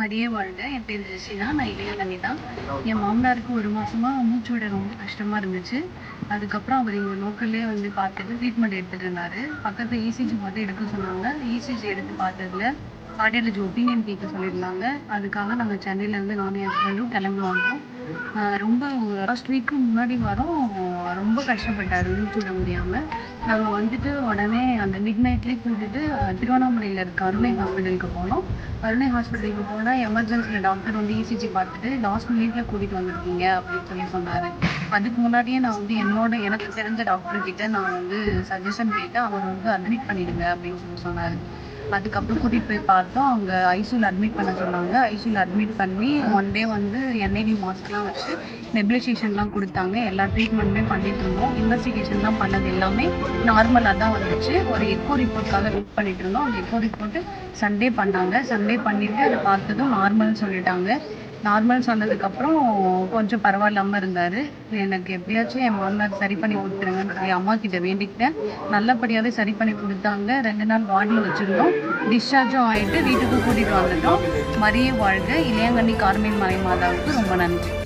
மதிய வாழ்க. என் பேர் ஜெசினா நான் இளையலனி தான். என் மாமனாருக்கு ஒரு மாசமா மூச்சு விட ரொம்ப கஷ்டமா இருந்துச்சு. அதுக்கப்புறம் அவர் இங்கே லோக்கல்லே வந்து பார்த்துட்டு ட்ரீட்மெண்ட் எடுத்துட்டு இருந்தாரு. பக்கத்துல இசிஜி மட்டும் எடுக்க சொன்னாங்க. இசிஜி எடுத்து பார்த்ததுல கார்டியாலஜி ஒப்பீனியன் கேட்க சொல்லியிருந்தாங்க. அதுக்காக நாங்கள் சென்னையிலேருந்து நானும் என் ஹஸ்பண்டும் கிளம்பி வந்தோம். ரொம்ப லாஸ்ட் வீக்கு முன்னாடி வரோம். ரொம்ப கஷ்டப்பட்டார் மூச்சு முடியாமல் நாங்கள் வந்துட்டு உடனே அந்த மிட் நைட்லேயே கூட்டிட்டு திருவண்ணாமலையில் இருக்க அருணை ஹாஸ்பிட்டலுக்கு போனோம். அருணை ஹாஸ்பிட்டலுக்கு போனால் எமர்ஜென்சியில் டாக்டர் வந்து இசிஜி பார்த்துட்டு லாஸ்ட் மினிட்ல கூட்டிகிட்டு வந்திருக்கீங்க அப்படின்னு சொல்லி சொன்னார். அதுக்கு முன்னாடியே நான் வந்து என்னோட எனக்கு தெரிஞ்ச டாக்டர் கிட்ட நான் வந்து சஜஷன் கேட்டு அவர் வந்து அட்மிட் பண்ணிடுங்க அப்படின்னு சொல்லி சொன்னார். அதுக்கப்புறம் கூட்டிகிட்டு போய் பார்த்தோம். அவங்க ஐசியூவில் அட்மிட் பண்ண சொன்னாங்க. ஐசியூவில் அட்மிட் பண்ணி ஒன் டே வந்து என்ஐவி மாஸ்க்லாம் வச்சு நெபிலைசேஷன்லாம் கொடுத்தாங்க. எல்லா ட்ரீட்மெண்ட்டுமே பண்ணிட்டு இருந்தோம். இன்வெஸ்டிகேஷன் தான் பண்ணது எல்லாமே நார்மலாக தான் வந்துச்சு. ஒரு எக்கோ ரிப்போர்ட்காக வெயிட் பண்ணிட்டு இருந்தோம். அந்த எக்கோ ரிப்போர்ட்டு சண்டே பண்ணாங்க. சண்டே பண்ணிட்டு அதை பார்த்ததும் நார்மல்னு சொல்லிட்டாங்க. நார்மல் சொன்னதுக்கப்புறம் கொஞ்சம் பரவாயில்லாமல் இருந்தார். எனக்கு எப்படியாச்சும் என் மாமனார் சரி பண்ணி கொடுத்துருங்கன்னு சொல்லி அம்மா கிட்ட வேண்டிக்கிட்டேன். நல்லபடியாகவே சரி பண்ணி கொடுத்தாங்க. ரெண்டு நாள் வார்டில் வச்சுருந்தோம். டிஸ்சார்ஜும் ஆகிட்டு வீட்டுக்கு கூட்டிகிட்டு வந்துட்டோம். மரிய வாழ்க. இளையங்கண்ணி கார்மேல் மலை மாதாவுக்கு ரொம்ப நன்றி.